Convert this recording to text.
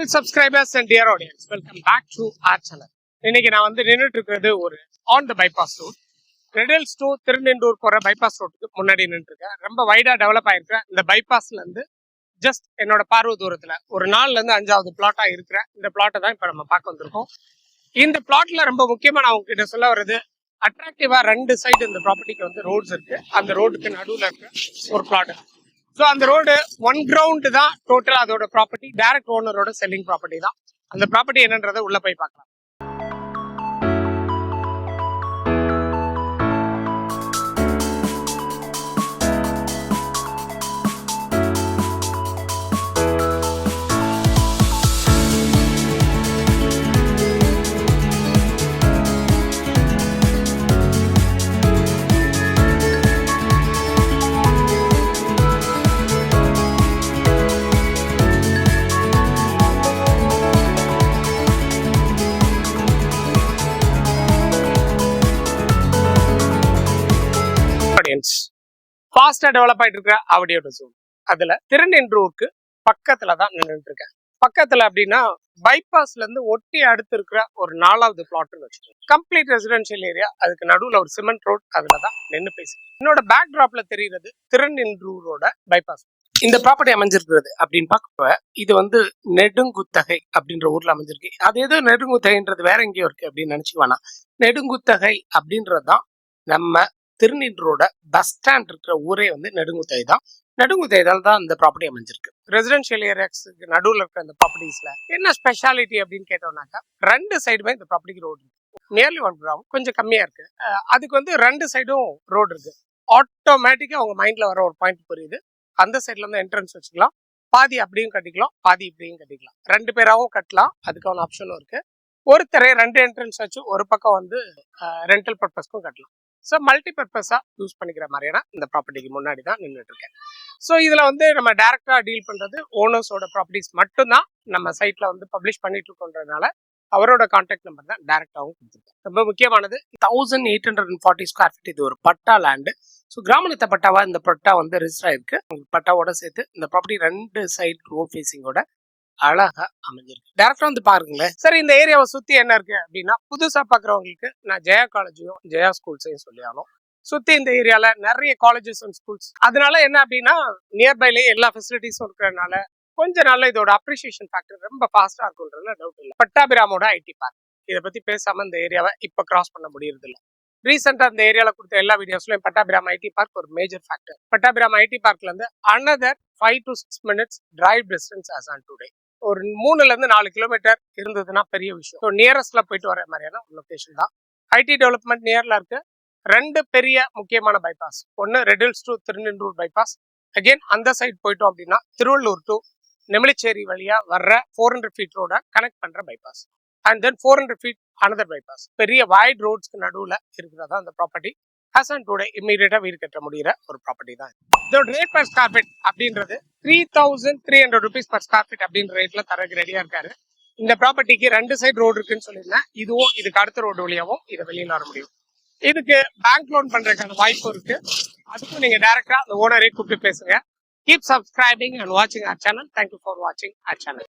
Level subscribers and dear audience welcome back to our channel இன்னைக்கு நான் வந்து நின்றுட்டு இருக்கிறது ஒரு on the bypass road Redhills to Thiruninravur போற பைபாஸ் ரோட்டுக்கு முன்னாடி நின்றுருக்கேன் ரொம்ப வைடா டெவலப் ஆயிருக்கிற இந்த பைபாஸ்ல இருந்து ஜஸ்ட் என்னோட பார்வை தூரத்தில் ஒரு நாலுல இருந்து அஞ்சாவது பிளாட்டா இருக்கிற இந்த பிளாட்டை தான் இப்ப நம்ம பார்க்க வந்திருக்கோம். இந்த பிளாட்ல ரொம்ப முக்கியமா நான் உங்ககிட்ட சொல்ல வர்றது அட்ராக்டிவா ரெண்டு சைடு இந்த ப்ராப்பர்ட்டிக்கு வந்து ரோட்ஸ் இருக்கு. அந்த ரோடுக்கு நடுவுல இருக்க ஒரு பிளாட் ஸோ அந்த ரோடு ஒன் கிரவுண்டு தான் டோட்டல் அதோட ப்ராப்பர்ட்டி டைரக்ட் ஓனரோட செல்லிங் ப்ராப்பர்ட்டி தான். அந்த ப்ராப்பர்ட்டி என்னன்றதை உள்ள போய் பார்க்கலாம். ஃபாஸ்டா டெவலப் ஆயிட்டு இருக்கிற அவடியோட ஜோன் அதுல திருநென்றூருக்கு பக்கத்துல தான் நின்றுட்டு இருக்கேன் பக்கத்துல அப்படின்னா பைபாஸ்ல இருந்து ஒட்டி அடுத்து இருக்கிற ஒரு நாலாவது பிளாட்னு வச்சுக்கோங்க. கம்ப்ளீட் ரெசிடென்ஷியல் ஏரியா அதுக்கு நடுவுல ஒரு சிமெண்ட் ரோட் அதுல தான் நின்று பேசி என்னோட பேக் டிராப்ல தெரிகிறது திருநென்றூரோட பைபாஸ் இந்த ப்ராப்பர்ட்டி அமைஞ்சிருக்கிறது அப்படின்னு பார்க்கப்ப இது வந்து நெடுங்குத்தகை அப்படின்ற ஊர்ல அமைஞ்சிருக்கு. அது ஏதோ நெடுங்குத்தகைன்றது வேற எங்கேயோ இருக்கு அப்படின்னு நினைச்சுக்க வேணாம். நெடுங்குத்தகை அப்படின்றது தான் நம்ம திருநீன்றோட பஸ் ஸ்டாண்ட் இருக்கிற ஊரே வந்து நெடுங்குத்தை தான். நெடுங்குத்தைதால் தான் இந்த ப்ராப்பர்ட்டி அமைஞ்சிருக்கு. ரெசிடென்ஷியல் ஏரியாஸ்க்கு நடுவில் இருக்கிற இந்த ப்ராப்பர்ட்டிஸ்ல என்ன ஸ்பெஷாலிட்டி அப்படின்னு கேட்டோம்னாக்கா ரெண்டு சைடுமே இந்த ப்ராப்பர்ட்டிக்கு ரோடு இருக்கு. நியர்லி ஒன் கிராம் கொஞ்சம் கம்மியா இருக்கு. அதுக்கு வந்து ரெண்டு சைடும் ரோடு இருக்கு. ஆட்டோமேட்டிக்காக அவங்க மைண்ட்ல வர ஒரு பாயிண்ட் புரியுது. அந்த சைட்ல வந்து என்ட்ரன்ஸ் வச்சுக்கலாம். பாதி அப்படியும் கட்டிக்கலாம் பாதி இப்படியும் கட்டிக்கலாம். ரெண்டு பேராவும் கட்டலாம் அதுக்கான ஆப்ஷனும் இருக்கு. ஒருத்தரே ரெண்டு என்ட்ரன்ஸ் வச்சு ஒரு பக்கம் வந்து ரெண்டல் பர்பஸ்க்கும் கட்டலாம். ஸோ மல்டி பர்பஸாக யூஸ் பண்ணிக்கிற மாதிரியான இந்த ப்ராப்பர்ட்டிக்கு முன்னாடி தான் நின்றுட்டு இருக்கேன் ஸோ இதில் வந்து நம்ம டேரெக்டாக டீல் பண்ணுறது ஓனர்ஸோட ப்ராப்பர்ட்டிஸ் மட்டும்தான் நம்ம சைட்டில் வந்து பப்ளிஷ் பண்ணிட்டு இருக்கோன்றதுனால அவரோட கான்டாக்ட் நம்பர் தான் டேரெக்டாகவும் கொடுத்துருக்கேன். ரொம்ப முக்கியமானது thousand eight hundred and forty square feet இது ஒரு பட்டா லேண்டு ஸோ கிராமத்தை பட்டாவாக இந்த பட்டா வந்து ரிஜிஸ்டர் ஆயிருக்கு. உங்களுக்கு பட்டாவோட சேர்த்து இந்த ப்ராப்பர்ட்டி ரெண்டு சைட் ரோட் ஃபேஸிங்கோட அழகா அமைஞ்சிருக்கு. டேரக்டா வந்து பாருங்களேன். சரி இந்த ஏரியாவை சுத்தி என்ன இருக்கு அப்படின்னா புதுசா பாக்குறவங்களுக்கு நான் ஜெயா காலேஜையும் ஜெயா ஸ்கூல்ஸையும் சொல்லி ஆகணும் சுத்தி இந்த ஏரியால நிறைய காலேஜஸ் அண்ட் ஸ்கூல்ஸ் அதனால என்ன அப்படின்னா நியர்பைலயே எல்லா ஃபெசிலிட்டிஸும் இருக்கிறதுனால கொஞ்ச நாள்ல இதோட அப்ரிசியேஷன் ஃபேக்டர் ரொம்ப ஃபாஸ்டா இருக்கும்ன்றதுல டவுட் இல்லை. பட்டாபிராமோட ஐடி பார்க் இதை பத்தி பேசாம இந்த ஏரியாவை இப்ப கிராஸ் பண்ண முடியறது இல்லை ரீசெண்டா இந்த ஏரியால கொடுத்த எல்லா வீடியோஸ்லயும் பட்டாபிராம் ஐடி பார்க் ஒரு மேஜர் ஃபேக்டர் பட்டாபிராம் ஐடி பார்க்ல இருந்து another five to six minutes drive distance as on today ஒரு மூணுல இருந்து நாலு கிலோமீட்டர் இருந்ததுன்னா பெரிய விஷயம். ஸோ நியரஸ்ட்ல போயிட்டு வர மாதிரியான லொக்கேஷன் தான். ஐடி டெவலப்மெண்ட் நியர்ல இருக்கு. ரெண்டு பெரிய முக்கியமான பைபாஸ் ஒன்னு Redhills to Thiruninravur bypass again அந்த சைட் போயிட்டோம் அப்படின்னா திருவள்ளூர் டு நெமிலிச்சேரி வழியா வர்ற ஃபோர் ஹண்ட்ரட் ஃபீட் ரோட கனெக்ட் பண்ற bypass and then four hundred feet another bypass பெரிய வைட் ரோட்ஸ்க்கு நடுவுல இருக்கிறதா அந்த ப்ராப்பர்ட்டி ஹசன் டுடே இம்மீடியட்டா வீடு கட்ட முடியிற ஒரு ப்ராப்பர்ட்டி தான். இது. இதோட ரேட் பர் ஸ்கொயர் ஃபீட் அப்படின்றது three thousand three hundred rupees per square feet அப்படின்ற ரேட்ல தரக்கு ரெடியா இருக்காரு. இந்த ப்ராப்பர்ட்டிக்கு ரெண்டு சைடு ரோடு இருக்குன்னு சொல்லியிருந்தேன் இதுவும் இதுக்கு அடுத்த ரோடு வழியாவும் இதை வெளியில் வர முடியும். இதுக்கு பேங்க் லோன் பண்றதுக்கான வாய்ப்பு இருக்கு. அதுக்கும் நீங்க டைரக்டா அந்த ஓனரே கூப்பிட்டு பேசுங்க. கீப் சப்ஸ்கிரைபிங் அண்ட் வாட்சிங் ஆர் சேனல் தேங்க்யூ ஃபார் வாட்சிங் ஆர் சேனல்